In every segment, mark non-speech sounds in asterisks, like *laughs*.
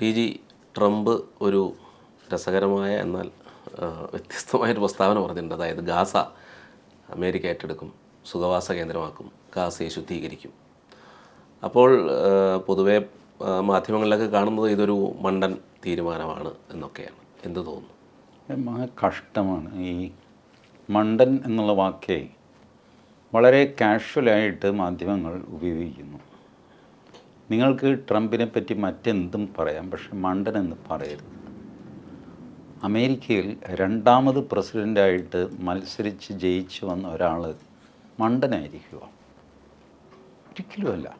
T G Trump ഒരു രസകരമായ എന്നാൽ വ്യത്യസ്തമായൊരു പ്രസ്താവന പറഞ്ഞിട്ടുണ്ട്. അതായത് ഗാസ അമേരിക്ക ഏറ്റെടുക്കും സുഖവാസ കേന്ദ്രമാക്കും ഗാസയെ ശുദ്ധീകരിക്കും. അപ്പോൾ പൊതുവെ മാധ്യമങ്ങളിലൊക്കെ കാണുന്നത് ഇതൊരു മണ്ടൻ തീരുമാനമാണ് എന്നൊക്കെയാണ്. എന്ത് തോന്നുന്നു? മഹാ കഷ്ടമാണ്. ഈ മണ്ടൻ എന്നുള്ള വാക്കേ വളരെ കാഷ്വലായിട്ട് മാധ്യമങ്ങൾ ഉപയോഗിക്കുന്നു. നിങ്ങൾക്ക് ട്രംപിനെ പറ്റി മറ്റെന്തും പറയാം പക്ഷെ മണ്ടൻ എന്ന് പറയരുത്. അമേരിക്കയിൽ രണ്ടാമത് പ്രസിഡന്റായിട്ട് മത്സരിച്ച് ജയിച്ചു വന്ന ഒരാൾ മണ്ടനായിരിക്കുക. ഒരിക്കലുമല്ല.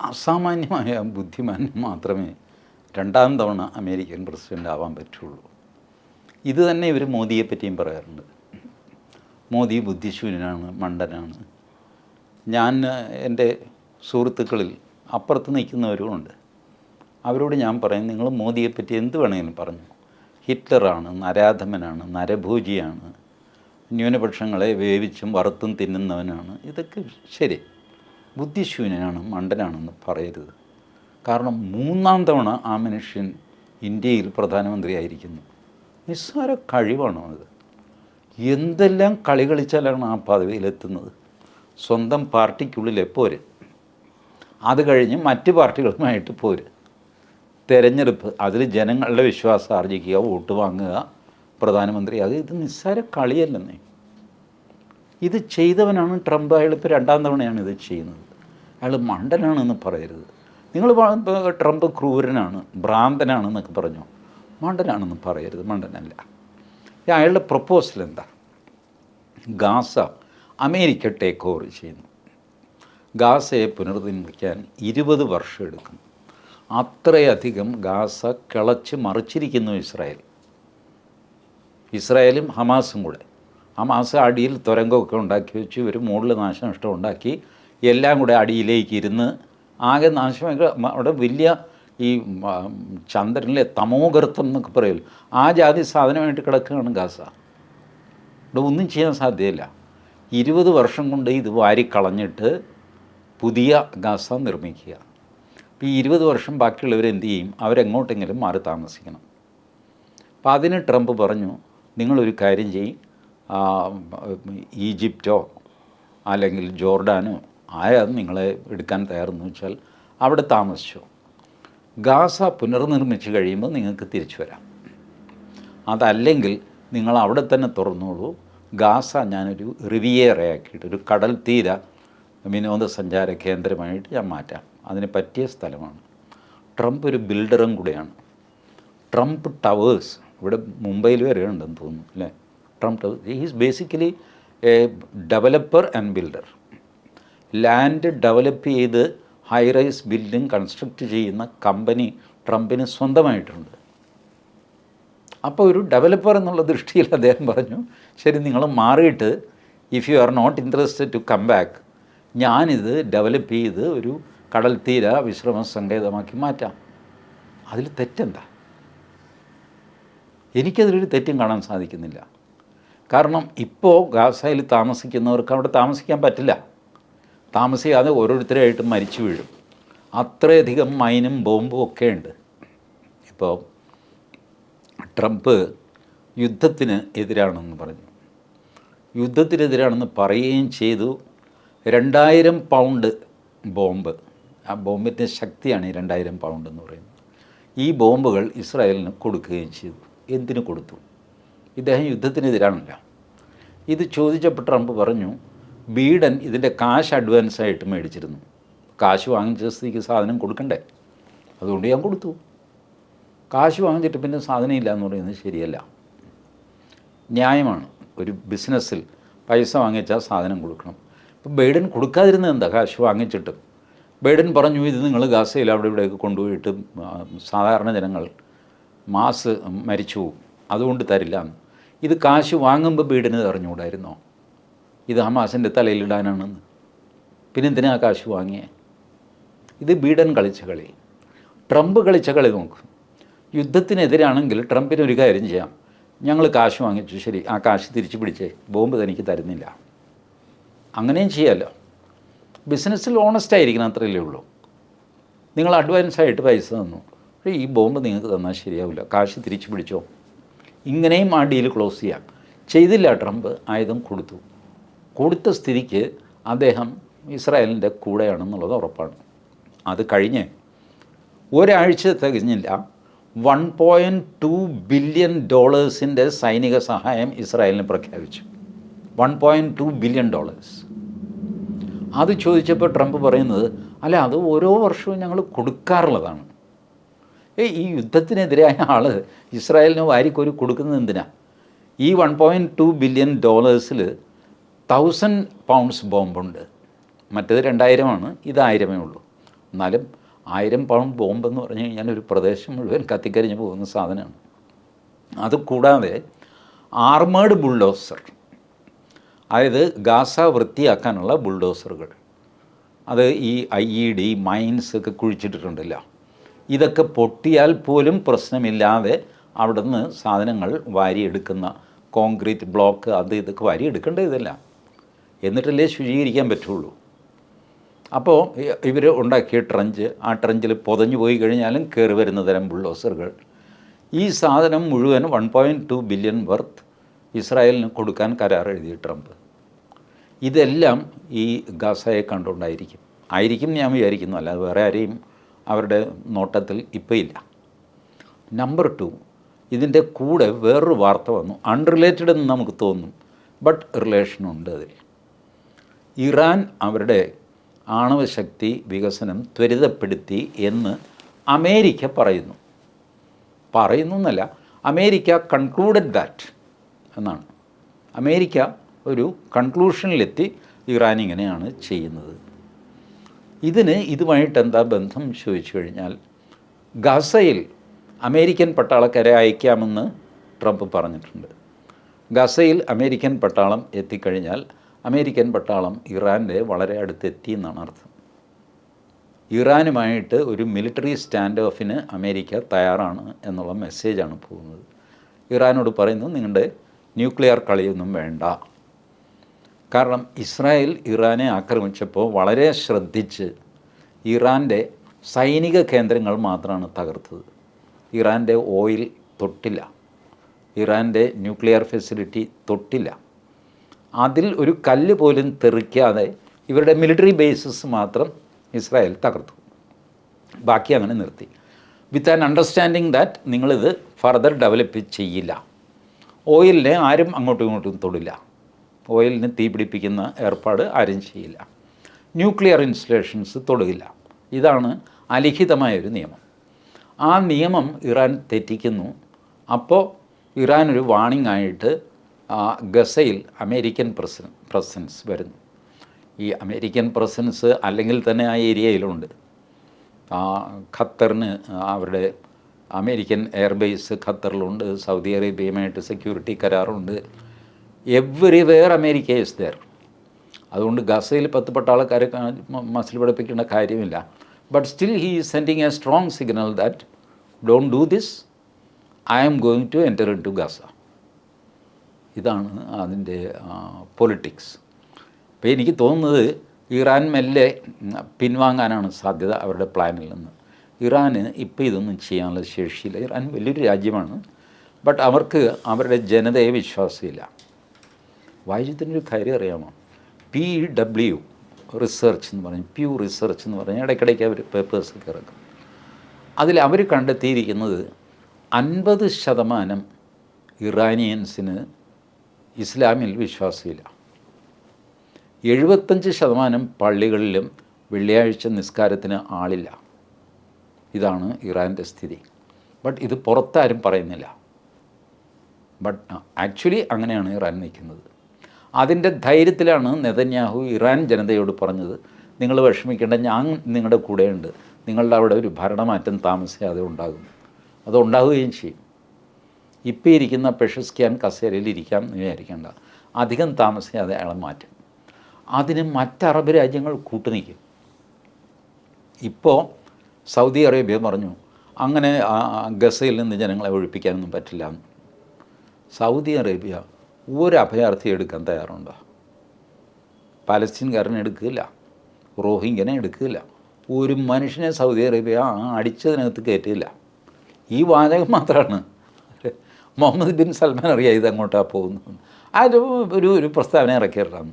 അസാമാന്യമായ ബുദ്ധിമാൻ മാത്രമേ രണ്ടാം തവണ അമേരിക്കൻ പ്രസിഡന്റ് ആവാൻ പറ്റുള്ളൂ. ഇത് തന്നെ ഇവർ മോദിയെ പറ്റിയും പറയാറുണ്ട്. മോദി ബുദ്ധിശൂന്യനാണ് മണ്ടനാണ്. ഞാൻ എന്റെ സുഹൃത്തുക്കളിൽ അപ്പുറത്ത് നിൽക്കുന്നവരുമുണ്ട്. അവരോട് ഞാൻ പറയും നിങ്ങൾ മോദിയെ പറ്റി എന്ത് വേണമെങ്കിലും പറഞ്ഞു. ഹിറ്റ്ലറാണ് നരാധമനാണ് നരഭൂജിയാണ് ന്യൂനപക്ഷങ്ങളെ വേവിച്ചും വറുത്തും തിന്നുന്നവനാണ്. ഇതൊക്കെ ശരി. ബുദ്ധിശൂന്യനാണ് മണ്ടനാണെന്ന് പറയരുത്. കാരണം മൂന്നാം തവണ ആ മനുഷ്യൻ ഇന്ത്യയിൽ പ്രധാനമന്ത്രിയായിരിക്കുന്നു നിസ്സാര കഴിവാണോ അത്? എന്തെല്ലാം കളി കളിച്ചാലാണ് ആ പദവിയിലെത്തുന്നത്? സ്വന്തം പാർട്ടിക്കുള്ളിൽ പോര് അത് കഴിഞ്ഞ് മറ്റ് പാർട്ടികളുമായിട്ട് പോര്. തെരഞ്ഞെടുപ്പ് അതിൽ ജനങ്ങളുടെ വിശ്വാസം ആർജിക്കുക വോട്ട് വാങ്ങുക പ്രധാനമന്ത്രി അത് ഇത് നിസ്സാര കളിയല്ലെന്നേ. ഇത് ചെയ്തവനാണ് ട്രംപ്. അയാൾ ഇപ്പോൾ രണ്ടാം തവണയാണ് ഇത് ചെയ്യുന്നത്. അയാൾ മണ്ടനാണെന്ന് പറയരുത്. നിങ്ങൾ ട്രംപ് ക്രൂരനാണ് ഭ്രാന്തനാണെന്നൊക്കെ പറഞ്ഞു? മണ്ടനാണെന്ന് പറയരുത് മണ്ടനല്ല. അയാളുടെ പ്രപ്പോസൽ എന്താ? ഗാസ അമേരിക്ക ടേക്ക് ഓവർ ചെയ്യുന്നു. ഗാസയെ പുനർനിർമ്മിക്കാൻ ഇരുപത് വർഷം എടുക്കും. അത്രയധികം ഗാസ കിളച്ച് മറിച്ചിരിക്കുന്നു ഇസ്രായേൽ. ഇസ്രായേലും ഹമാസും കൂടെ. ഹമാസ് അടിയിൽ തുരങ്കമൊക്കെ ഉണ്ടാക്കി വെച്ച് ഇവർ മുകളിൽ നാശനഷ്ടം ഉണ്ടാക്കി എല്ലാം കൂടെ അടിയിലേക്ക് ഇരുന്ന് ആകെ നാശമൊക്കെ അവിടെ വലിയ ഈ ചന്ദ്രനിലെ തമോഗർത്തം എന്നൊക്കെ പറയുമല്ലോ ആ ജാതി സാധനമായിട്ട് കിടക്കുകയാണ് ഗാസ. ഇവിടെ ഒന്നും ചെയ്യാൻ സാധ്യതയില്ല. ഇരുപത് വർഷം കൊണ്ട് ഇത് വാരിക്കളഞ്ഞിട്ട് പുതിയ ഗാസ നിർമ്മിക്കുക. അപ്പോൾ ഈ ഇരുപത് വർഷം ബാക്കിയുള്ളവർ എന്ത് ചെയ്യും? അവരെങ്ങോട്ടെങ്കിലും മാറി താമസിക്കണം. അപ്പോൾ അതിന് ട്രംപ് പറഞ്ഞു നിങ്ങളൊരു കാര്യം ചെയ്യും. ഈജിപ്റ്റോ അല്ലെങ്കിൽ ജോർഡാനോ ആയാൽ നിങ്ങളെ എടുക്കാൻ തയ്യാറെന്ന് വെച്ചാൽ അവിടെ താമസിച്ചു. ഗാസ പുനർനിർമ്മിച്ച് കഴിയുമ്പോൾ നിങ്ങൾക്ക് തിരിച്ചു വരാം. അതല്ലെങ്കിൽ നിങ്ങൾ അവിടെ തന്നെ തുറന്നോളൂ. ഗാസ ഞാനൊരു റിവിയേറയാക്കിയിട്ട് ഒരു കടൽ തീര വിനോദസഞ്ചാര കേന്ദ്രമായിട്ട് ഞാൻ മാറ്റാം. അതിന് പറ്റിയ സ്ഥലമാണ്. ട്രംപ് ഒരു ബിൽഡറും കൂടെയാണ്. Trump towers. ഇവിടെ മുംബൈയിൽ വരെ ഉണ്ടെന്ന് തോന്നുന്നു അല്ലേ? Trump towers he's basically a developer and builder land develop ചെയ്ത് ഹൈ റൈസ് ബിൽഡിംഗ് കൺസ്ട്രക്റ്റ് ചെയ്യുന്ന കമ്പനി ട്രംപിന് സ്വന്തമായിട്ടുണ്ട്. അപ്പോൾ ഒരു ഡെവലപ്പർ എന്നുള്ള ദൃഷ്ടിയിൽ അദ്ദേഹം പറഞ്ഞു ശരി നിങ്ങൾ മാറിയിട്ട് if you are not interested to come back ഞാനിത് ഡെവലപ്പ് ചെയ്ത് ഒരു കടൽ തീര വിശ്രമ സങ്കേതമാക്കി മാറ്റാം. അതിൽ തെറ്റെന്താ? എനിക്കതിലൊരു തെറ്റും കാണാൻ സാധിക്കുന്നില്ല. കാരണം ഇപ്പോൾ ഗാസയിൽ താമസിക്കുന്നവർക്ക് അവിടെ താമസിക്കാൻ പറ്റില്ല. താമസിക്കാതെ ഓരോരുത്തരായിട്ട് മരിച്ചു വീഴും. അത്രയധികം മൈനും ബോംബും ഒക്കെ ഉണ്ട്. ഇപ്പോൾ ട്രംപ് യുദ്ധത്തിന് എതിരാണെന്ന് പറഞ്ഞു. യുദ്ധത്തിനെതിരാണെന്ന് പറയുകയും ചെയ്തു. രണ്ടായിരം പൗണ്ട് ബോംബ്. ആ ബോംബിന്റെ ശക്തിയാണ് ഈ രണ്ടായിരം പൗണ്ട് എന്ന് പറയുന്നത്. ഈ ബോംബുകൾ ഇസ്രായേലിന് കൊടുക്കുകയും ചെയ്തു. എന്തിനു കൊടുത്തു? ഇദ്ദേഹം യുദ്ധത്തിനെതിരാണല്ല. ഇത് ചോദിച്ചപ്പോൾ ട്രംപ് പറഞ്ഞു ബീഡൻ ഇതിന്റെ കാശ് അഡ്വാൻസായിട്ട് മേടിച്ചിരുന്നു. കാശ് വാങ്ങിച്ച സ്ഥിതിക്ക് സാധനം കൊടുക്കണ്ടേ? അതുകൊണ്ട് ഞാൻ കൊടുത്തു. കാശ് വാങ്ങിച്ചിട്ട് പിന്നെ സാധനം ഇല്ല എന്ന് പറയുന്നത് ശരിയല്ല. ന്യായമാണ്. ഒരു ബിസിനസ്സിൽ പൈസ വാങ്ങിച്ചാൽ സാധനം കൊടുക്കണം. ഇപ്പം ബൈഡൻ കൊടുക്കാതിരുന്നത് എന്താ? കാശ് വാങ്ങിച്ചിട്ടും. ബൈഡൻ പറഞ്ഞു ഇത് നിങ്ങൾ ഗാസയിൽ അവിടെ ഇവിടെയൊക്കെ കൊണ്ടുപോയിട്ട് സാധാരണ ജനങ്ങൾ മാസ് മരിച്ചു അതുകൊണ്ട് തരില്ല ഇത് കാശ് വാങ്ങുമ്പോൾ ബൈഡന് അറിഞ്ഞുകൂടായിരുന്നോ? ഇത് ഹമാസിന്റെ തലയിലിടാനാണെന്ന് പിന്നെ എന്തിനാ കാശ് വാങ്ങിയേ? ഇത് ബീഡൻ കളിച്ച കളി. ട്രംപ് കളിച്ച കളി നോക്ക്. യുദ്ധത്തിനെതിരാണെങ്കിൽ ട്രംപിന് ഒരു കാര്യം ചെയ്യാം. ഞങ്ങൾ കാശ് വാങ്ങിച്ചു. ശരി ആ കാശ് തിരിച്ചു പിടിച്ചേ. ബോംബ് തനിക്ക് തരുന്നില്ല. അങ്ങനെയും ചെയ്യാമല്ലോ ബിസിനസ്സിൽ ഓണസ്റ്റ് ആയിരിക്കണം അത്രയല്ലേ ഉള്ളൂ. നിങ്ങൾ അഡ്വാൻസ് ആയിട്ട് പൈസ തന്നു. പക്ഷേ ഈ ബോംബ് നിങ്ങൾക്ക് തന്നാൽ ശരിയാവില്ല. കാശ് തിരിച്ചു പിടിച്ചോ. ഇങ്ങനെയും ആ ഡീൽ ക്ലോസ് ചെയ്യാം. ചെയ്തില്ല ട്രംപ് ആയുധം കൊടുത്തു. കൊടുത്ത സ്ഥിതിക്ക് അദ്ദേഹം ഇസ്രായേലിന്റെ കൂടെയാണെന്നുള്ളത് ഉറപ്പാണ്. അത് കഴിഞ്ഞ് ഒരാഴ്ച തികഞ്ഞില്ല. വൺ പോയിന്റ് ടു ബില്യൺ ഡോളേഴ്സിന്റെ സൈനിക സഹായം ഇസ്രായേലിന് പ്രഖ്യാപിച്ചു. One point two billion dollars അത് ചോദിച്ചപ്പോൾ ട്രംപ് പറയുന്നത് അല്ല അത് ഓരോ വർഷവും ഞങ്ങൾ കൊടുക്കാറുള്ളതാണ്. ഏ ഈ യുദ്ധത്തിനെതിരായ ആൾ ഇസ്രായേലിന് വാരിക്കൊരു കൊടുക്കുന്നത് എന്തിനാ? ഈ വൺ പോയിന്റ് ടു ബില്യൺ ഡോളേഴ്സിൽ തൗസൻഡ് പൗണ്ട്സ് ബോംബുണ്ട്. മറ്റേത് രണ്ടായിരമാണ് ഇത് ആയിരമേ ഉള്ളൂ. എന്നാലും ആയിരം പൗണ്ട് ബോംബ് എന്ന് പറഞ്ഞു കഴിഞ്ഞാൽ ഒരു പ്രദേശം മുഴുവൻ കത്തിക്കരിഞ്ഞ് പോകുന്ന സാധനമാണ്. അതുകൂടാതെ ആർമേഡ് ബുൾഡോസർ അതായത് ഗാസ വൃത്തിയാക്കാനുള്ള ബുൾഡോസറുകൾ. അത് ഈ ഐ ഇ ഡി മൈൻസ് ഒക്കെ കുഴിച്ചിട്ടിട്ടുണ്ടല്ലോ. ഇതൊക്കെ പൊട്ടിയാൽ പോലും പ്രശ്നമില്ലാതെ അവിടെ നിന്ന് സാധനങ്ങൾ വാരിയെടുക്കുന്ന കോൺക്രീറ്റ് ബ്ലോക്ക് അത് ഇതൊക്കെ വാരിയെടുക്കേണ്ട ഇതല്ല. എന്നിട്ടല്ലേ ശുചീകരിക്കാൻ പറ്റുള്ളൂ. അപ്പോൾ ഇവർ ഉണ്ടാക്കിയ ട്രഞ്ച് ആ ട്രഞ്ചിൽ പൊതഞ്ഞു പോയി കഴിഞ്ഞാലും കയറി വരുന്ന തരം ബുൾഡോസറുകൾ. ഈ സാധനം മുഴുവൻ one point two billion worth ഇസ്രായേലിന് കൊടുക്കാൻ കരാർ എഴുതി ട്രംപ്. ഇതെല്ലാം ഈ ഗസയെ കണ്ടുകൊണ്ടായിരിക്കും. ആയിരിക്കും ഞാൻ വിചാരിക്കുന്നു. അല്ലാതെ വേറെ ആരെയും അവരുടെ നോട്ടത്തിൽ ഇപ്പോൾ ഇല്ല. നമ്പർ ടു ഇതിന്റെ കൂടെ വേറൊരു വാർത്ത വന്നു. അൺറിലേറ്റഡ് എന്ന് നമുക്ക് തോന്നും ബട്ട് റിലേഷനുണ്ട് അതിൽ. ഇറാൻ അവരുടെ ആണവശക്തി വികസനം ത്വരിതപ്പെടുത്തി എന്ന് അമേരിക്ക പറയുന്നു. പറയുന്നു എന്നല്ല അമേരിക്ക കൺക്ലൂഡഡ് ദാറ്റ് എന്നാണ്. അമേരിക്ക ഒരു കൺക്ലൂഷനിലെത്തി ഇറാൻ ഇങ്ങനെയാണ് ചെയ്യുന്നത്. ഇതിന് ഇതുമായിട്ട് എന്താ ബന്ധം ചോദിച്ചു കഴിഞ്ഞാൽ ഗസയിൽ അമേരിക്കൻ പട്ടാളക്കാരെ അയക്കാമെന്ന് ട്രംപ് പറഞ്ഞിട്ടുണ്ട്. ഗസയിൽ അമേരിക്കൻ പട്ടാളം എത്തിക്കഴിഞ്ഞാൽ അമേരിക്കൻ പട്ടാളം ഇറാന്റെ വളരെ അടുത്തെത്തി എന്നാണ് അർത്ഥം. ഇറാനുമായിട്ട് ഒരു മിലിറ്ററി സ്റ്റാൻഡ് ഓഫിന് അമേരിക്ക തയ്യാറാണ് എന്നുള്ള മെസ്സേജാണ് പോകുന്നത്. ഇറാനോട് പറയുന്നത് നിങ്ങളുടെ ന്യൂക്ലിയർ കളിയൊന്നും വേണ്ട. കാരണം ഇസ്രായേൽ ഇറാനെ ആക്രമിച്ചപ്പോൾ വളരെ ശ്രദ്ധിച്ച് ഇറാന്റെ സൈനിക കേന്ദ്രങ്ങൾ മാത്രമാണ് തകർത്തത്. ഇറാന്റെ ഓയിൽ തൊട്ടില്ല. ഇറാന്റെ ന്യൂക്ലിയർ ഫെസിലിറ്റി തൊട്ടില്ല. അതിൽ ഒരു കല്ല് പോലും തെറിക്കാതെ ഇവരുടെ മിലിറ്ററി ബേസസ് മാത്രം ഇസ്രായേൽ തകർത്തു. ബാക്കി അങ്ങനെ നിർത്തി. വിത്ത് ആൻ അണ്ടർസ്റ്റാൻഡിങ് ദാറ്റ് നിങ്ങളിത് ഫർദർ ഡെവലപ്പ് ചെയ്യില്ല. ഓയിലിനെ ആരും അങ്ങോട്ടും ഇങ്ങോട്ടും തൊടില്ല. ഓയിലിന് തീ പിടിപ്പിക്കുന്ന ഏർപ്പാട് ആരും ചെയ്യില്ല. ന്യൂക്ലിയർ ഇൻസ്റ്റലേഷൻസ് തൊടുകില്ല. ഇതാണ് അലിഖിതമായ ഒരു നിയമം. ആ നിയമം ഇറാൻ തെറ്റിക്കുന്നു. അപ്പോൾ ഇറാൻ ഒരു വാണിംഗ് ആയിട്ട് ഗസയിൽ അമേരിക്കൻ പ്രസൻ പ്രസൻസ് വരുന്നു. ഈ അമേരിക്കൻ പ്രസൻസ് അല്ലെങ്കിൽ തന്നെ ആ ഏരിയയിലുണ്ട്. ഖത്തറിന് അവരുടെ അമേരിക്കൻ എയർബേസ് ഖത്തറിലുണ്ട് സൗദി അറേബ്യയുമായിട്ട് സെക്യൂരിറ്റി കരാറുണ്ട്. എവറിവെയർ അമേരിക്ക ഇസ് ദർ അതുകൊണ്ട് ഗസയിൽ പത്ത് പട്ടാളക്കാരെ മസിൽ പഠിപ്പിക്കേണ്ട കാര്യമില്ല. But still he is sending a strong signal that don't do this I am going to enter in to Gaza ഇതാണ് അതിന്റെ പൊളിറ്റിക്സ് അപ്പോൾ എനിക്ക് തോന്നുന്നത് ഇറാൻ മെല്ലെ പിൻവാങ്ങാനാണ് സാധ്യത അവരുടെ പ്ലാനിൽ നിന്ന്. ഇറാന് ഇപ്പോൾ ഇതൊന്നും ചെയ്യാനുള്ള ശേഷിയില്ല. ഇറാൻ വലിയൊരു രാജ്യമാണ്. ബട്ട് അവർക്ക് അവരുടെ ജനതയെ വിശ്വാസമില്ല. വായിച്ചതിനൊരു കാര്യം അറിയാമോ? പി ഡബ്ല്യു റിസർച്ച് എന്ന് പറഞ്ഞ് പ്യു റിസർച്ച് എന്ന് പറഞ്ഞാൽ ഇടയ്ക്കിടയ്ക്ക് അവർ പേപ്പേഴ്സൊക്കെ ഇറക്കും. അതിൽ അവർ കണ്ടെത്തിയിരിക്കുന്നത് അൻപത് ശതമാനം ഇറാനിയൻസിന് ഇസ്ലാമിൽ വിശ്വാസമില്ല. എഴുപത്തഞ്ച് ശതമാനം പള്ളികളിലും വെള്ളിയാഴ്ച നിസ്കാരത്തിന് ആളില്ല. ഇതാണ് ഇറാന്റെ സ്ഥിതി. ബട്ട് ഇത് പുറത്താരും പറയുന്നില്ല. ബട്ട് ആക്ച്വലി അങ്ങനെയാണ് ഇറാൻ നിൽക്കുന്നത്. അതിന്റെ ധൈര്യത്തിലാണ് നെതന്യാഹു ഇറാൻ ജനതയോട് പറഞ്ഞത് നിങ്ങൾ വിഷമിക്കേണ്ട ഞാൻ നിങ്ങളുടെ കൂടെയുണ്ട്. നിങ്ങളുടെ അവിടെ ഒരു ഭരണമാറ്റം താമസിയാതെ ഉണ്ടാകും. അത് ഉണ്ടാവുകയും ചെയ്യും. ഇപ്പോൾ ഇരിക്കുന്ന പെഷസ്ക്യാൻ കസേരയിൽ ഇരിക്കാം എന്ന് വിചാരിക്കേണ്ട. അധികം താമസിയാതെ അയാളെ മാറ്റും. അതിന് മറ്റ് അറബ് രാജ്യങ്ങൾ കൂട്ടുനിൽക്കും. ഇപ്പോൾ സൗദി അറേബ്യ പറഞ്ഞു അങ്ങനെ ഗസയിൽ നിന്ന് ജനങ്ങളെ ഒഴിപ്പിക്കാനൊന്നും പറ്റില്ല. സൗദി അറേബ്യ ഒരു അഭയാർത്ഥി എടുക്കാൻ തയ്യാറുണ്ടോ? പാലസ്തീൻകാരനെ എടുക്കില്ല. റോഹിംഗ്യനെ എടുക്കില്ല. ഒരു മനുഷ്യനെ സൗദി അറേബ്യ അടിച്ചതിനകത്ത് കയറ്റില്ല ഈ വാചകം മാത്രമാണ്. മുഹമ്മദ് ബിൻ സൽമാൻ അറിയാം ഇത് അങ്ങോട്ടാണ് പോകുന്നത് അത് ഒരു ഒരു പ്രസ്താവന ഇറക്കിയിട്ടാണ്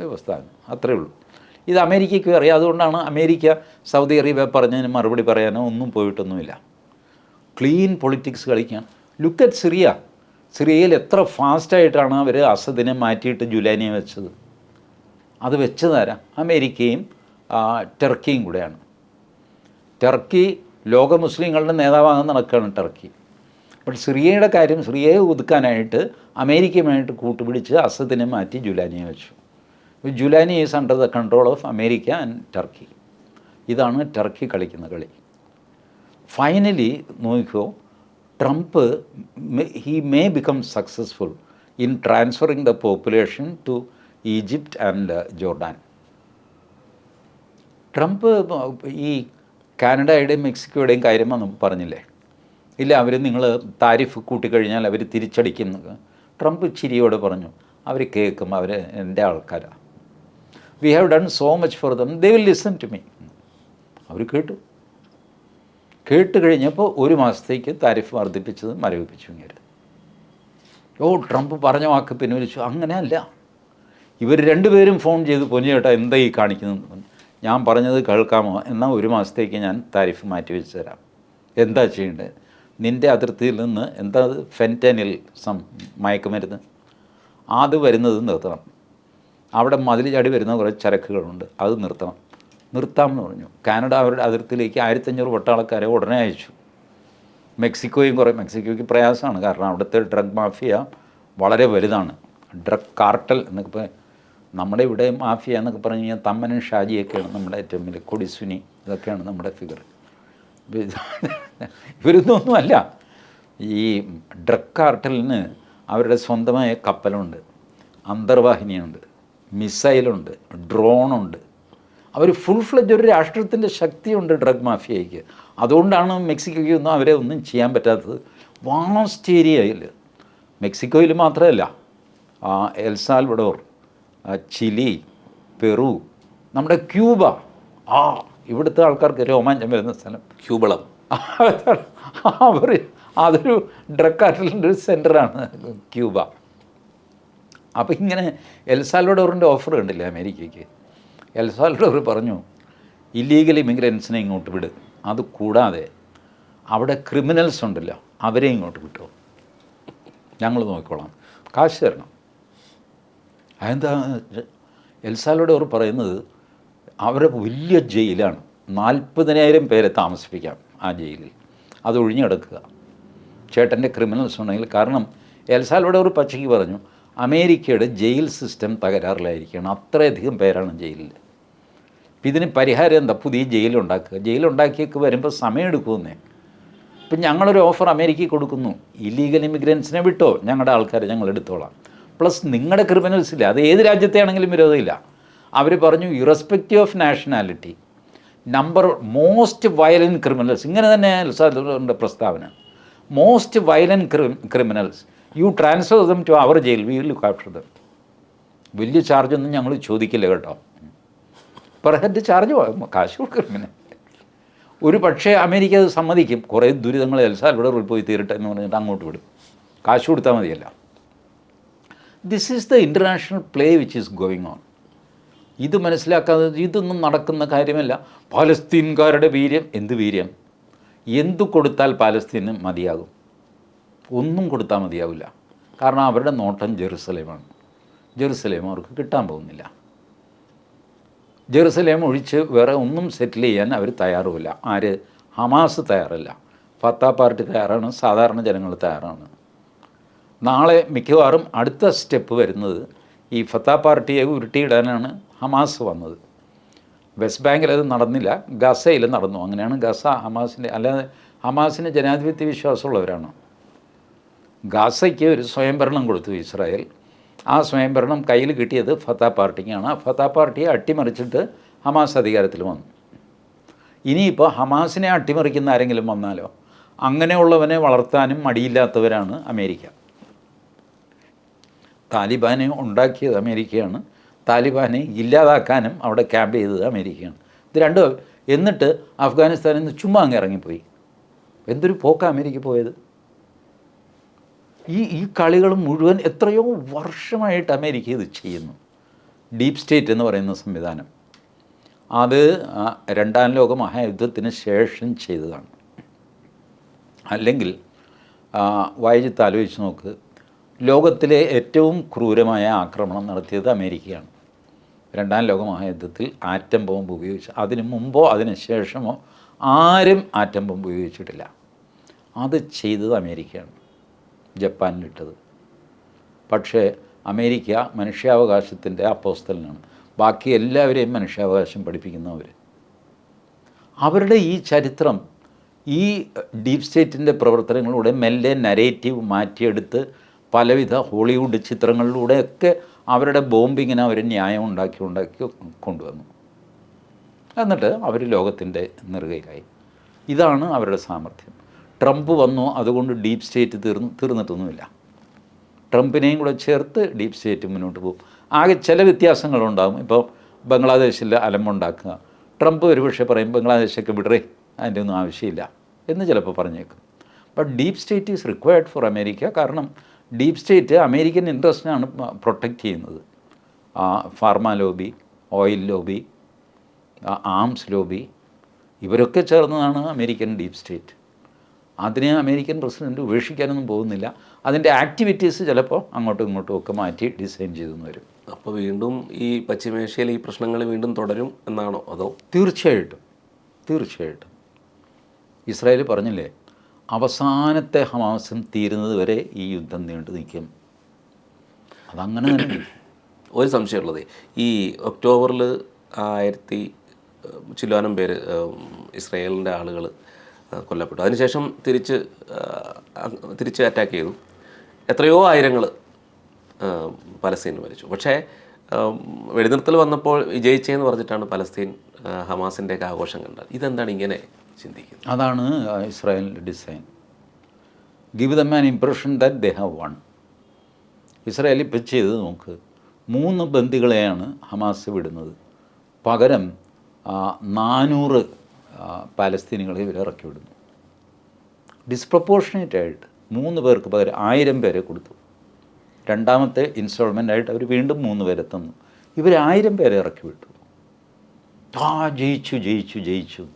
ഒരു പ്രസ്താവന. അത്രേ ഉള്ളൂ. ഇത് അമേരിക്കയ്ക്ക് അറിയാം. അതുകൊണ്ടാണ് അമേരിക്ക സൗദി അറേബ്യ പറഞ്ഞതിന് മറുപടി പറയാനോ ഒന്നും പോയിട്ടൊന്നുമില്ല. ക്ലീൻ പൊളിറ്റിക്സ് കളിക്കാൻ. Look at Syria. സിറിയയിൽ എത്ര ഫാസ്റ്റായിട്ടാണ് അവർ അസദിനെ മാറ്റിയിട്ട് ജുലാനിയെ വെച്ചത്? അത് വെച്ചതാരാ അമേരിക്കയും ടെർക്കിയും കൂടെയാണ്. ടർക്കി ലോക മുസ്ലിങ്ങളുടെ നേതാവാകാൻ നടക്കുകയാണ് ടർക്കി. അപ്പോൾ സിറിയയുടെ കാര്യം സിറിയയെ ഒതുക്കാനായിട്ട് അമേരിക്കയുമായിട്ട് കൂട്ടുപിടിച്ച് അസദിനെ മാറ്റി ജുലാനിയെ വെച്ചു. Julani is under the control of America and Turkey. ഇതാണ് ടർക്കി കളിക്കുന്ന കളി. ഫൈനലി നോക്കിക്കോ Trump he may become successful in transferring the population to Egypt and Jordan Trump ഈ കാനഡയുടെയും മെക്സിക്കോയുടെയും കാര്യം വന്ന് പറഞ്ഞില്ലേ? ഇല്ല അവർ നിങ്ങൾ താരിഫ് കൂട്ടിക്കഴിഞ്ഞാൽ അവർ തിരിച്ചടിക്കുന്നു. ട്രംപ് ചിരിയോട് പറഞ്ഞു അവർ കേൾക്കും അവർ എന്റെ ആൾക്കാരാണ് we have done so much for them they will listen to me അവർ കേട്ടു. കേട്ട് കഴിഞ്ഞപ്പോൾ ഒരു മാസത്തേക്ക് താരിഫ് വർദ്ധിപ്പിച്ചത് മരവിപ്പിച്ചു ഇങ്ങനെ ഓ ട്രംപ് പറഞ്ഞ വാക്ക് പിൻവലിച്ചു അങ്ങനെയല്ല. ഇവർ രണ്ടുപേരും ഫോൺ ചെയ്ത് പൊന്നു ചേട്ടാ എന്താ ഈ കാണിക്കുന്നത് ഞാൻ പറഞ്ഞത് കേൾക്കാമോ? എന്നാൽ ഒരു മാസത്തേക്ക് ഞാൻ താരിഫ് മാറ്റി വെച്ച് തരാം. എന്താ ചെയ്യേണ്ടത് നിന്റെ അതിർത്തിയിൽ നിന്ന് എന്താ ഫെന്റനിൽ സം മയക്കുമരുന്ന്? അത് വരുന്നത് നിർത്തണം. അവിടെ മതിൽ ചാടി വരുന്ന കുറേ ചരക്കുകളുണ്ട്. അത് നിർത്തണം. നിർത്താമെന്ന് പറഞ്ഞു. കാനഡ അവരുടെ അതിർത്തിയിലേക്ക് ആയിരത്തഞ്ഞൂറ് പട്ടാളക്കാരെ ഉടനെ അയച്ചു. മെക്സിക്കോയും കുറേ മെക്സിക്കോയ്ക്ക് പ്രയാസമാണ്. കാരണം അവിടുത്തെ ഡ്രഗ് മാഫിയ വളരെ വലുതാണ്. ഡ്രഗ് കാർട്ടൽ എന്നൊക്കെ ഇപ്പം നമ്മുടെ ഇവിടെ മാഫിയ എന്നൊക്കെ പറഞ്ഞു കഴിഞ്ഞാൽ തമ്മനും ഷാജിയൊക്കെയാണ് നമ്മുടെ ഏറ്റവും വലിയ കൊടിസുനി ഇതൊക്കെയാണ് നമ്മുടെ ഫിഗർ ഇവരൊന്നും അല്ല ഈ ഡ്രഗ് കാർട്ടലിന് അവരുടെ സ്വന്തമായ കപ്പലുണ്ട്. അന്തർവാഹിനിയുണ്ട്. മിസൈലുണ്ട് ഡ്രോണുണ്ട് അവർ ഫുൾ ഫ്ലെജ് ഒരു രാഷ്ട്രത്തിന്റെ ശക്തിയുണ്ട് ഡ്രഗ് മാഫിയയ്ക്ക് അതുകൊണ്ടാണ് മെക്സിക്കോയ്ക്ക് ഒന്നും അവരെ ഒന്നും ചെയ്യാൻ പറ്റാത്തത്. വാസ്റ്റ് ഏരിയയിൽ മെക്സിക്കോയിൽ മാത്രമല്ല എൽസാൽവഡോർ ചിലി പെറു നമ്മുടെ ക്യൂബ ആ ഇവിടുത്തെ ആൾക്കാർക്ക് രോമാഞ്ചം വരുന്ന സ്ഥലം. ക്യൂബളം. *laughs* അവർ അതൊരു ഡ്രഗ് കാർട്ടലിന്റെ ഒരു സെന്ററാണ് ക്യൂബ. അപ്പോൾ ഇങ്ങനെ എൽസാൽവഡോറിന്റെ ഓഫർ കണ്ടില്ലേ അമേരിക്കയ്ക്ക്? എൽ സാൽവഡോർ പറഞ്ഞു ഇല്ലീഗൽ ഇമിഗ്രൻസിനെ ഇങ്ങോട്ട് വിട്. അത് കൂടാതെ അവിടെ ക്രിമിനൽസ് ഉണ്ടല്ലോ അവരെ ഇങ്ങോട്ട് വിട്ടോ. ഞങ്ങൾ നോക്കിക്കോളാം. കാശ് തരണം. അതെന്താ? എൽ സാൽവഡോർ പറയുന്നത് അവരെ വലിയ ജയിലാണ്. നാൽപ്പതിനായിരം പേരെ താമസിപ്പിക്കാം ആ ജയിലിൽ. അത് ഒഴിഞ്ഞെടുക്കുക. ചേട്ടന്റെ ക്രിമിനൽസ് ഉണ്ടെങ്കിൽ കാരണം എൽ സാൽവഡോർ പച്ചയ്ക്ക് പറഞ്ഞു അമേരിക്കയുടെ ജയിൽ സിസ്റ്റം തകരാറിലായിരിക്കുകയാണ്. അത്രയധികം പേരാണ് ജയിലിൽ. അപ്പം ഇതിന് പരിഹാരം എന്താ? പുതിയ ജയിലുണ്ടാക്കുക. ജയിലുണ്ടാക്കിയൊക്കെ വരുമ്പോൾ സമയമെടുക്കുമെന്നേ ഇപ്പം ഞങ്ങളൊരു ഓഫർ അമേരിക്കയിൽ കൊടുക്കുന്നു. ഇല്ലീഗൽ ഇമിഗ്രൻസിനെ വിട്ടോ? ഞങ്ങളുടെ ആൾക്കാരെ ഞങ്ങൾ എടുത്തോളാം. പ്ലസ് നിങ്ങളുടെ ക്രിമിനൽസ് ഇല്ല. അത് ഏത് രാജ്യത്തെ ആണെങ്കിലും വിരോധമില്ല. അവർ പറഞ്ഞു irrespective of nationality number most violent criminals ഇങ്ങനെ തന്നെ സാറിന്റെ പ്രസ്താവന. Most violent cri criminals you transfer them to our jail we look after them വലിയ ചാർജൊന്നും ഞങ്ങൾ ചോദിക്കില്ല കേട്ടോ. പെർ ഹെഡ് ചാർജ് കാശ് കൊടുക്കും പിന്നെ ഒരു പക്ഷേ അമേരിക്ക അത് സമ്മതിക്കും. കുറേ ദുരിതങ്ങൾ എൽസാൽവഡറിൽ പോയി തീരട്ടെ എന്ന് പറഞ്ഞിട്ട് അങ്ങോട്ട് വിടും. കാശ് കൊടുത്താൽ മതിയല്ല. This is the international play which is going on ഇത് മനസ്സിലാക്കാതെ ഇതൊന്നും നടക്കുന്ന കാര്യമല്ല. പാലസ്തീൻകാരുടെ വീര്യം എന്ത് വീര്യം? എന്തു കൊടുത്താൽ പാലസ്തീന് മതിയാകും? ഒന്നും കൊടുത്താൽ മതിയാവില്ല. കാരണം അവരുടെ നോട്ടം ജെറുസലേമാണ്. ജെറുസലേം അവർക്ക് കിട്ടാൻ പോകുന്നില്ല. ജെറുസലേം ഒഴിച്ച് വേറെ ഒന്നും സെറ്റിൽ ചെയ്യാൻ അവർ തയ്യാറുമില്ല. ആര്? ഹമാസ് തയ്യാറല്ല. ഫത്ത പാർട്ടി തയ്യാറാണ് സാധാരണ ജനങ്ങൾ തയ്യാറാണ്. നാളെ മിക്കവാറും അടുത്ത സ്റ്റെപ്പ് വരുന്നത് ഈ ഫത്ത പാർട്ടിയെ ഉരുട്ടിയിടാനാണ് ഹമാസ് വന്നത്. വെസ്റ്റ് ബാങ്കിൽ അത് നടന്നില്ല ഗസയിൽ നടന്നു. അങ്ങനെയാണ് ഗസ ഹമാസിന്റെ അല്ലാതെ ഹമാസിന് ജനാധിപത്യ വിശ്വാസമുള്ളവരാണ്. ഗാസയ്ക്ക് ഒരു സ്വയംഭരണം കൊടുത്തു ഇസ്രായേൽ. ആ സ്വയംഭരണം കയ്യിൽ കിട്ടിയത് ഫത്ത പാർട്ടിക്കാണ്. ആ ഫത്ത പാർട്ടിയെ അട്ടിമറിച്ചിട്ട് ഹമാസ് അധികാരത്തിൽ വന്നു. ഇനിയിപ്പോൾ ഹമാസിനെ അട്ടിമറിക്കുന്ന ആരെങ്കിലും വന്നാലോ? അങ്ങനെയുള്ളവനെ വളർത്താനും മടിയില്ലാത്തവരാണ് അമേരിക്ക. താലിബാനെ ഉണ്ടാക്കിയത് അമേരിക്കയാണ്. താലിബാനെ ഇല്ലാതാക്കാനും അവിടെ ക്യാമ്പ് ചെയ്തത് അമേരിക്കയാണ്. ഇത് രണ്ട് എന്നിട്ട് അഫ്ഗാനിസ്ഥാനിൽ നിന്ന് ചുമ്മാ അങ്ങ് ഇറങ്ങിപ്പോയി. എന്തൊരു പോക്ക അമേരിക്ക പോയത്? ഈ ഈ കളികൾ മുഴുവൻ എത്രയോ വർഷമായിട്ട് അമേരിക്ക ഇത് ചെയ്യുന്നു. ഡീപ് സ്റ്റേറ്റ് എന്ന് പറയുന്ന സംവിധാനം. അത് രണ്ടാം ലോക മഹായുദ്ധത്തിന് ശേഷം ചെയ്തതാണ്. അല്ലെങ്കിൽ വായിച്ചിട്ട് ആലോചിച്ച് നോക്ക്. ലോകത്തിലെ ഏറ്റവും ക്രൂരമായ ആക്രമണം നടത്തിയത് അമേരിക്കയാണ്. രണ്ടാം ലോക മഹായുദ്ധത്തിൽ ആറ്റം ബോംബ് ഉപയോഗിച്ച് അതിന് മുമ്പോ അതിന് ശേഷമോ ആരും ആറ്റം ബോംബ് ഉപയോഗിച്ചിട്ടില്ല. അത് ചെയ്തത് അമേരിക്കയാണ്. ജപ്പാനിലിട്ടത്. പക്ഷേ അമേരിക്ക മനുഷ്യാവകാശത്തിന്റെ അപ്പോസ്തലനാണ്. ബാക്കി എല്ലാവരെയും മനുഷ്യാവകാശം പഠിപ്പിക്കുന്നവർ അവരുടെ ഈ ചരിത്രം ഈ ഡീപ് സ്റ്റേറ്റിന്റെ പ്രവർത്തനങ്ങളിലൂടെ മെല്ലെ നരേറ്റീവ് മാറ്റിയെടുത്ത് പലവിധ ഹോളിവുഡ് ചിത്രങ്ങളിലൂടെയൊക്കെ അവരുടെ ബോംബിങ്ങിന് അവർ ന്യായം ഉണ്ടാക്കി ഉണ്ടാക്കി കൊണ്ടുവന്നു. എന്നിട്ട് അവർ ലോകത്തിന്റെ നെറുകയിലായി. ഇതാണ് അവരുടെ സാമർഥ്യം. ട്രംപ് വന്നു അതുകൊണ്ട് ഡീപ് സ്റ്റേറ്റ് തീർന്നു തീർന്നിട്ടൊന്നുമില്ല. ട്രംപിനെയും കൂടെ ചേർത്ത് ഡീപ് സ്റ്റേറ്റ് മുന്നോട്ട് പോകും. ആകെ ചില വ്യത്യാസങ്ങളുണ്ടാകും. ഇപ്പോൾ ബംഗ്ലാദേശിൽ അലമ്പുണ്ടാക്കുക ട്രംപ് ഒരുപക്ഷെ പറയും ബംഗ്ലാദേശൊക്കെ വിടറേ അതിന്റെ ഒന്നും ആവശ്യമില്ല എന്ന് ചിലപ്പോൾ പറഞ്ഞേക്കും. But deep state is required for America കാരണം ഡീപ് സ്റ്റേറ്റ് അമേരിക്കൻ ഇൻട്രസ്റ്റിനാണ് പ്രൊട്ടക്റ്റ് ചെയ്യുന്നത്. Pharma lobby oil lobby arms lobby ഇവരൊക്കെ ചേർന്നതാണ് അമേരിക്കൻ ഡീപ് സ്റ്റേറ്റ്. അതിനെ അമേരിക്കൻ പ്രസിഡന്റ് ഉപേക്ഷിക്കാനൊന്നും പോകുന്നില്ല. അതിന്റെ ആക്ടിവിറ്റീസ് ചിലപ്പോൾ അങ്ങോട്ടും ഇങ്ങോട്ടും ഒക്കെ മാറ്റി ഡിസൈൻ ചെയ്തെന്ന് വരും. അപ്പോൾ വീണ്ടും ഈ പശ്ചിമേഷ്യയിൽ ഈ പ്രശ്നങ്ങൾ വീണ്ടും തുടരും എന്നാണോ അതോ? തീർച്ചയായിട്ടും. തീർച്ചയായിട്ടും. ഇസ്രായേൽ പറഞ്ഞില്ലേ അവസാനത്തെ ഹമാസം തീരുന്നത് വരെ ഈ യുദ്ധം നീണ്ടു നിൽക്കും. അതങ്ങനെ തന്നെ. ഒരു സംശയമുള്ളത് ഈ ഒക്ടോബറിൽ ആയിരത്തി ചില്ലാനം പേര് ഇസ്രായേലിന്റെ ആളുകൾ കൊല്ലപ്പെട്ടു. അതിനുശേഷം തിരിച്ച് തിരിച്ച് അറ്റാക്ക് ചെയ്തു. എത്രയോ ആയിരങ്ങൾ പലസ്തീൻ മരിച്ചു. പക്ഷേ വെടിനിർത്തൽ വന്നപ്പോൾ വിജയിച്ചതെന്ന് പറഞ്ഞിട്ടാണ് പലസ്തീൻ ഹമാസിന്റെ ഒക്കെ ആഘോഷം കണ്ടത്. ഇതെന്താണ് ഇങ്ങനെ ചിന്തിക്കുന്നത്? അതാണ് ഇസ്രായേലിന്റെ design give them an impression that they have won Israel ഇപ്പം ചെയ്ത് നോക്ക്. മൂന്ന് ബന്ദികളെയാണ് ഹമാസ് വിടുന്നത്. പകരം നാനൂറ് പാലസ്തീനികളെ ഇവർ ഇറക്കി വിടുന്നു. ഡിസ്പ്രപ്പോർഷനേറ്റ് ആയിട്ട് മൂന്ന് പേർക്ക് പകരം ആയിരം പേരെ കൊടുത്തു. രണ്ടാമത്തെ ഇൻസ്റ്റാൾമെന്റ് ആയിട്ട് അവർ വീണ്ടും മൂന്ന് പേരെ തന്നു. ഇവർ ആയിരം പേരെ ഇറക്കി വിട്ടു. ആ ജയിച്ചു ജയിച്ചു ജയിച്ചു.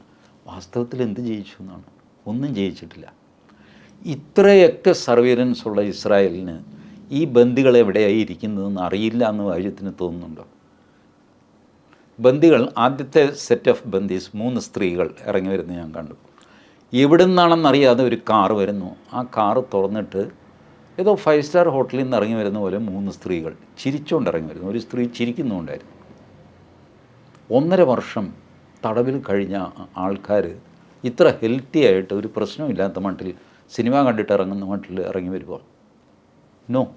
വാസ്തവത്തിൽ എന്ത് ജയിച്ചു എന്നാണ്. ഒന്നും ജയിച്ചിട്ടില്ല. ഇത്രയൊക്കെ സർവീലൻസ് ഉള്ള ഇസ്രായേലിന് ഈ ബന്ദികൾ എവിടെയായി ഇരിക്കുന്നതെന്ന് അറിയില്ല എന്ന് വാര്യത്തിന് തോന്നുന്നുണ്ടോ? ബന്ദികൾ ആദ്യത്തെ സെറ്റ് ഓഫ് ബന്ദീസ് മൂന്ന് സ്ത്രീകൾ ഇറങ്ങി വരുന്നത് ഞാൻ കണ്ടു. എവിടെ നിന്നാണെന്നറിയാതെ ഒരു കാർ വരുന്നു. ആ കാർ തുറന്നിട്ട് ഏതോ ഫൈവ് സ്റ്റാർ ഹോട്ടലിൽ നിന്ന് ഇറങ്ങി വരുന്ന പോലെ മൂന്ന് സ്ത്രീകൾ ചിരിച്ചുകൊണ്ട് ഇറങ്ങി വരുന്നു. ഒരു സ്ത്രീ ചിരിക്കുന്നുണ്ടായിരുന്നു. ഒന്നര വർഷം തടവിൽ കഴിഞ്ഞ ആൾക്കാർ ഇത്ര ഹെൽത്തി ആയിട്ട് ഒരു പ്രശ്നമില്ലാത്ത മട്ടിൽ സിനിമ കണ്ടിട്ട് ഇറങ്ങുന്ന മട്ടിൽ ഇറങ്ങി വരുമ്പോൾ നോ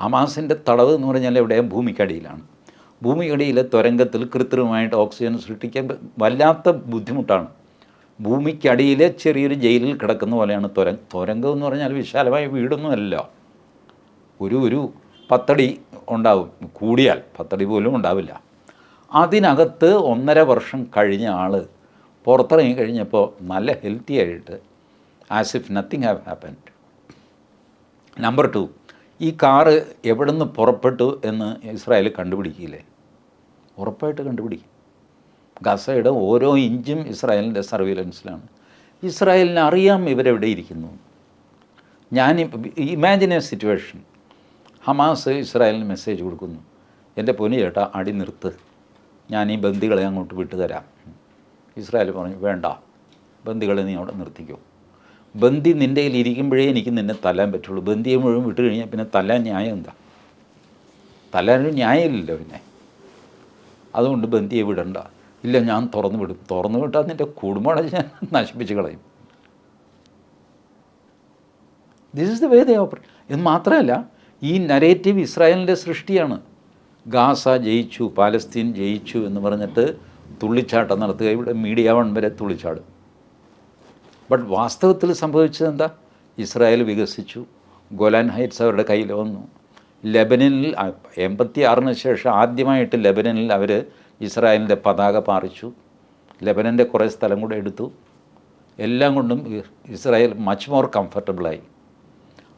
ഹമാസിന്റെ തടവ് എന്ന് പറഞ്ഞാൽ എവിടെയും? ഭൂമിക്കടിയിലാണ്. ഭൂമിക്കടിയിലെ തുരങ്കത്തിൽ കൃത്രിമമായിട്ട് ഓക്സിജൻ സൃഷ്ടിക്കാൻ വല്ലാത്ത ബുദ്ധിമുട്ടാണ്. ഭൂമിക്കടിയിലെ ചെറിയൊരു ജയിലിൽ കിടക്കുന്ന പോലെയാണ് തുര തുരങ്കം എന്ന് പറഞ്ഞാൽ വിശാലമായ വീടൊന്നുമല്ല ഒരു ഒരു പത്തടി ഉണ്ടാവും കൂടിയാൽ പത്തടി പോലും ഉണ്ടാവില്ല. അതിനകത്ത് ഒന്നര വർഷം കഴിഞ്ഞ ആൾ പുറത്തിറങ്ങി കഴിഞ്ഞപ്പോൾ നല്ല ഹെൽത്തി ആയിട്ട് as if nothing have happened number two ഈ കാറ് എവിടെ നിന്ന് പുറപ്പെട്ടു എന്ന് ഇസ്രായേൽ കണ്ടുപിടിക്കില്ലേ? ഉറപ്പായിട്ട് കണ്ടുപിടിക്കും. ഗസയുടെ ഓരോ ഇഞ്ചും ഇസ്രായേലിന്റെ സർവീലൻസിലാണ്. ഇസ്രായേലിന് അറിയാം ഇവരെവിടെ ഇരിക്കുന്നു. ഞാൻ ഇമാജിൻ എ സിറ്റുവേഷൻ. ഹമാസ് ഇസ്രായേലിന് മെസ്സേജ് കൊടുക്കുന്നു. എന്റെ പൊന്നു ചേട്ടാ അടി നിർത്ത്. ഞാൻ ഈ ബന്ദികളെ അങ്ങോട്ട് വിട്ടുതരാം. ഇസ്രായേൽ പറഞ്ഞു വേണ്ട. ബന്ദികളെ നീ അവിടെ നിർത്തിക്കോ. ബന്ദി നിന്റെ കയ്യിൽ ഇരിക്കുമ്പോഴേ എനിക്ക് നിന്നെ തല്ലാൻ പറ്റുള്ളൂ. ബന്ദിയെ മുഴുവൻ വിട്ട് കഴിഞ്ഞാൽ പിന്നെ തല്ലാൻ ന്യായം എന്താ? തല്ലാനൊരു ന്യായമില്ലല്ലോ പിന്നെ. അതുകൊണ്ട് ബന്ദിയെ വിടണ്ട. ഇല്ല ഞാൻ തുറന്നു വിടും. തുറന്നു വിട്ടാൽ നിന്റെ കുടുംബമാണ് ഞാൻ നശിപ്പിച്ച് കളയും. This is the way they operate എന്ന് മാത്രമല്ല ഈ നരേറ്റീവ് ഇസ്രായേലിന്റെ സൃഷ്ടിയാണ്. ഗാസ ജയിച്ചു പാലസ്തീൻ ജയിച്ചു എന്ന് പറഞ്ഞിട്ട് തുള്ളിച്ചാട്ടം നടത്തുക. ഇവിടെ മീഡിയ വൺ വരെ തുള്ളിച്ചാടും. ബട്ട് വാസ്തവത്തിൽ സംഭവിച്ചത് എന്താ? ഇസ്രായേൽ വികസിച്ചു. ഗോലാൻ ഹൈറ്റ്സ് അവരുടെ കയ്യിൽ വന്നു. ലെബനനിൽ എൺപത്തി ആറിന് ശേഷം ആദ്യമായിട്ട് ലെബനനിൽ അവർ ഇസ്രായേലിന്റെ പതാക പാറിച്ചു. ലെബനന്റെ കുറേ സ്ഥലം കൂടെ എടുത്തു. എല്ലാം കൊണ്ടും ഇസ്രായേൽ മച്ച് മോർ കംഫർട്ടബിളായി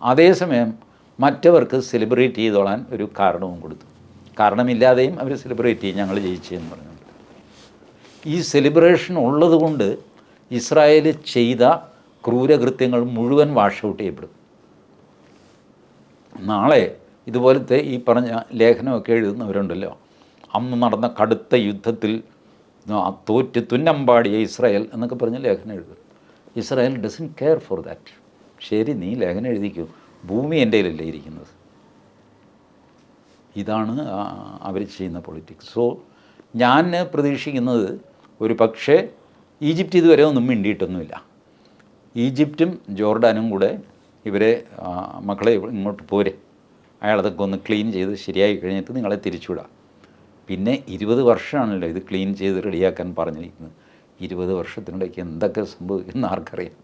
അതേസമയം മറ്റവർക്ക് സെലിബ്രേറ്റ് ചെയ്തോളാൻ ഒരു കാരണവും കൊടുത്തു. കാരണമില്ലാതെയും അവർ സെലിബ്രേറ്റ് ചെയ്യും ഞങ്ങൾ ജയിച്ചു എന്ന് പറഞ്ഞുകൊണ്ട് ഈ സെലിബ്രേഷൻ ഉള്ളതുകൊണ്ട് ഇസ്രായേൽ ചെയ്ത ക്രൂരകൃത്യങ്ങൾ മുഴുവൻ വാഷ് ഔട്ട് ചെയ്യപ്പെടും. നാളെ ഇതുപോലത്തെ ഈ പറഞ്ഞ ലേഖനമൊക്കെ എഴുതുന്നവരുണ്ടല്ലോ. അന്ന് നടന്ന കടുത്ത യുദ്ധത്തിൽ തോറ്റ് തുന്നമ്പാടിയ ഇസ്രായേൽ എന്നൊക്കെ പറഞ്ഞ് ലേഖനം എഴുതും. Israel doesn't care for that ശരി നീ ലേഖനം എഴുതിക്കൂ. ഭൂമി എന്റെ കയ്യിലല്ലേ ഇരിക്കുന്നത്. ഇതാണ് അവർ ചെയ്യുന്ന പൊളിറ്റിക്സ് സോ ഞാൻ പ്രതീക്ഷിക്കുന്നത് ഒരു പക്ഷേ ഈജിപ്റ്റ് ഇതുവരെ ഒന്നും മിണ്ടിയിട്ടൊന്നുമില്ല. ഈജിപ്റ്റും ജോർഡാനും കൂടെ ഇവരെ മക്കളെ ഇങ്ങോട്ട് പോരെ. അയാളതൊക്കെ ഒന്ന് ക്ലീൻ ചെയ്ത് ശരിയായി കഴിഞ്ഞിട്ട് നിങ്ങളെ തിരിച്ചുവിടാം. പിന്നെ ഇരുപത് വർഷമാണല്ലോ ഇത് ക്ലീൻ ചെയ്ത് റെഡിയാക്കാൻ പറഞ്ഞിരിക്കുന്നത്. ഇരുപത് വർഷത്തിനിടയ്ക്ക് എന്തൊക്കെ സംഭവിക്കുന്ന ആർക്കറിയാം.